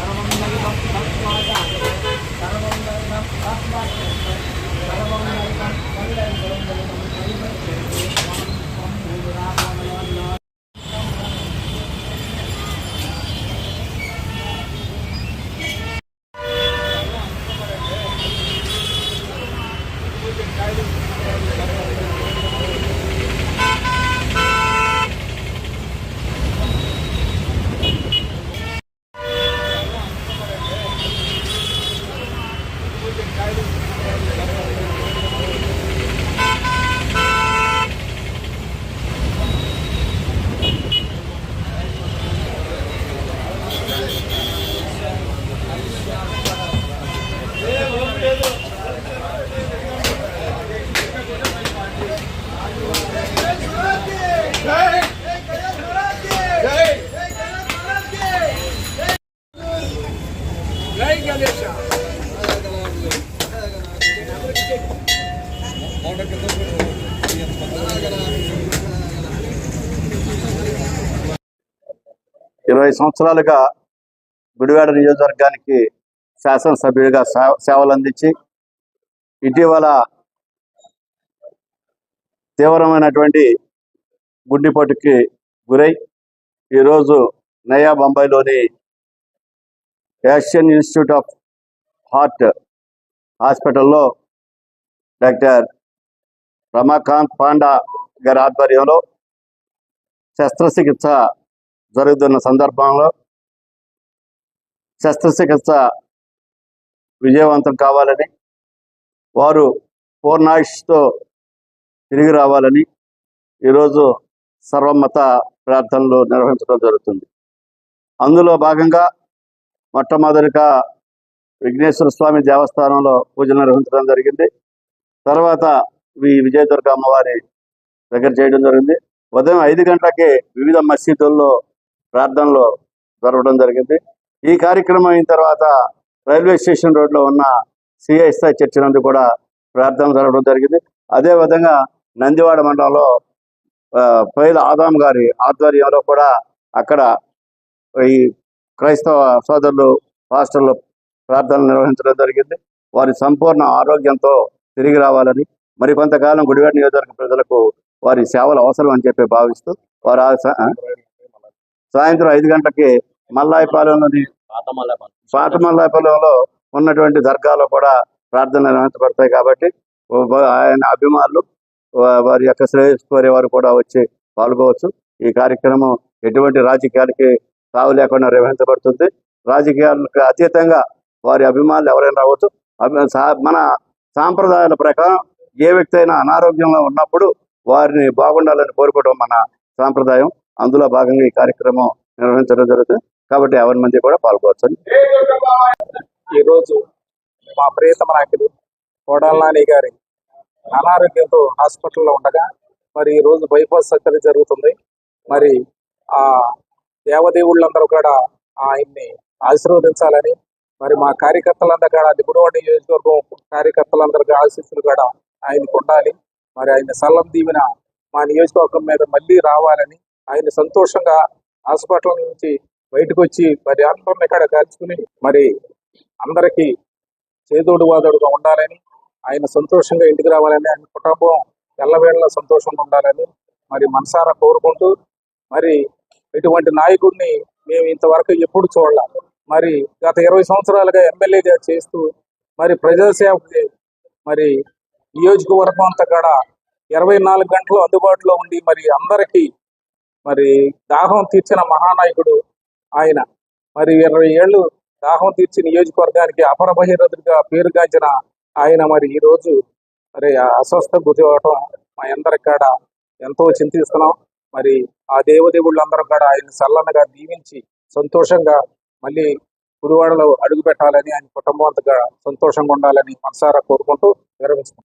からのみんなで買ってた。జై గణేష ఇరవై సంవత్సరాలుగా గుడివాడ నియోజకవర్గానికి శాసనసభ్యుడిగా సేవలు అందించి ఇటీవల తీవ్రమైనటువంటి గుండెపోటుకి గురై ఈరోజు నయా బొంబాయిలోని ఏషియన్ ఇన్స్టిట్యూట్ ఆఫ్ హార్ట్ హాస్పిటల్లో డాక్టర్ రమాకాంత్ పాండా గారి ఆధ్వర్యంలో శస్త్రచికిత్స జరుగుతున్న సందర్భంలో శస్త్రచికిత్స విజయవంతం కావాలని వారు పూర్ణాయుష్తో తిరిగి రావాలని ఈరోజు సర్వమత ప్రార్థనలు నిర్వహించడం జరుగుతుంది. అందులో భాగంగా మొట్టమొదటిగా విఘ్నేశ్వర స్వామి దేవస్థానంలో పూజలు నిర్వహించడం జరిగింది. తర్వాత ఈ విజయదుర్గ అమ్మవారి దగ్గర చేయడం జరిగింది. ఉదయం ఐదు గంటలకే వివిధ మసీదుల్లో ప్రార్థనలు జరగడం జరిగింది. ఈ కార్యక్రమం అయిన తర్వాత రైల్వే స్టేషన్ రోడ్లో ఉన్న సిఐస్థాయి చర్చి నందు కూడా ప్రార్థన జరగడం జరిగింది. అదే విధంగా నందివాడ మండలంలో ఆ, పైల ఆదాం గారి ఆధ్వర్యంలో కూడా అక్కడ ఈ క్రైస్తవ సోదరులు పాస్టర్లు ప్రార్థనలు నిర్వహించడం జరిగింది. వారి సంపూర్ణ ఆరోగ్యంతో తిరిగి రావాలని మరి కొంతకాలం గుడివాడ నియోజకవర్గ ప్రజలకు వారి సేవలు అవసరం అని చెప్పి భావిస్తూ వారు సాయంత్రం ఐదు గంటలకి మల్లాయిపాలెంలోని పాత మల్లాయిపాలెంలో ఉన్నటువంటి దర్గాలో కూడా ప్రార్థనలు నిర్వహించబడతాయి కాబట్టి ఆయన అభిమానులు వారి యొక్క శ్రేయస్ కోరే వారు కూడా వచ్చి పాల్గొవచ్చు. ఈ కార్యక్రమం ఎటువంటి రాజకీయాలకి తావు లేకుండా నిర్వహించబడుతుంది. రాజకీయాలకు అతీతంగా వారి అభిమానులు ఎవరైనా రావచ్చు. సా- మన సాంప్రదాయాల ప్రకారం ఏ వ్యక్తి అయినా అనారోగ్యంలో ఉన్నప్పుడు వారిని బాగుండాలని కోరుకోవడం మన సాంప్రదాయం. అందులో భాగంగా ఈ కార్యక్రమం నిర్వహించడం జరుగుతుంది. కాబట్టి ఎవరి మంది కూడా పాల్గొవచ్చు ఈరోజు మా ప్రియతమ నాయకుడు కోడాల గారి అనారోగ్యంతో హాస్పిటల్లో ఉండగా మరి ఈ రోజు బైపాస్ సర్జరీ జరుగుతుంది. మరి ఆ దేవదేవుళ్ళందరూ కూడా ఆయన్ని ఆశీర్వదించాలని మరి మా కార్యకర్తలందరూ కూడా దిగుడువాడి నియోజకవర్గం కార్యకర్తలందరికీ ఆశీస్సులు కూడా ఆయనకు ఉండాలి. మరి ఆయన సల్లం దీవెన మా నియోజకవర్గం మీద మళ్ళీ రావాలని ఆయన సంతోషంగా హాస్పిటల్ నుంచి బయటకు వచ్చి మరి అందరిని ఇక్కడ కలుసుకుని మరి అందరికీ చేదోడు వాదోడుగా ఉండాలని ఆయన సంతోషంగా ఇంటికి రావాలని ఆయన కుటుంబం ఎల్లవేళ సంతోషంగా ఉండాలని మరి మనసారా కోరుకుంటూ మరి ఇటువంటి నాయకుడిని మేము ఇంతవరకు ఎప్పుడు చూడలేము మరి గత ఇరవై సంవత్సరాలుగా ఎమ్మెల్యేగా చేస్తూ మరి ప్రజాసేవకి మరి నియోజకవర్గం అంతా కూడా ఇరవై నాలుగు గంటలు అందుబాటులో ఉండి మరి అందరికీ మరి దాహం తీర్చిన మహానాయకుడు ఆయన. మరి ఇరవై ఏళ్ళు దాహం తీర్చి నియోజకవర్గానికి అపర బహిరథుడిగా పేరుగాంచిన ఆయన మరి ఈ రోజు మరి అస్వస్థ గురి అవటం మా అందరికి కాడ ఎంతో చింతిస్తున్నాం. మరి ఆ దేవదేవుళ్ళందరూ కూడా ఆయన చల్లనగా దీవించి సంతోషంగా మళ్ళీ గురువాడలో అడుగు పెట్టాలని ఆయన కుటుంబం అంతగా సంతోషంగా ఉండాలని మనసారా కోరుకుంటూ విరమిస్తున్నాను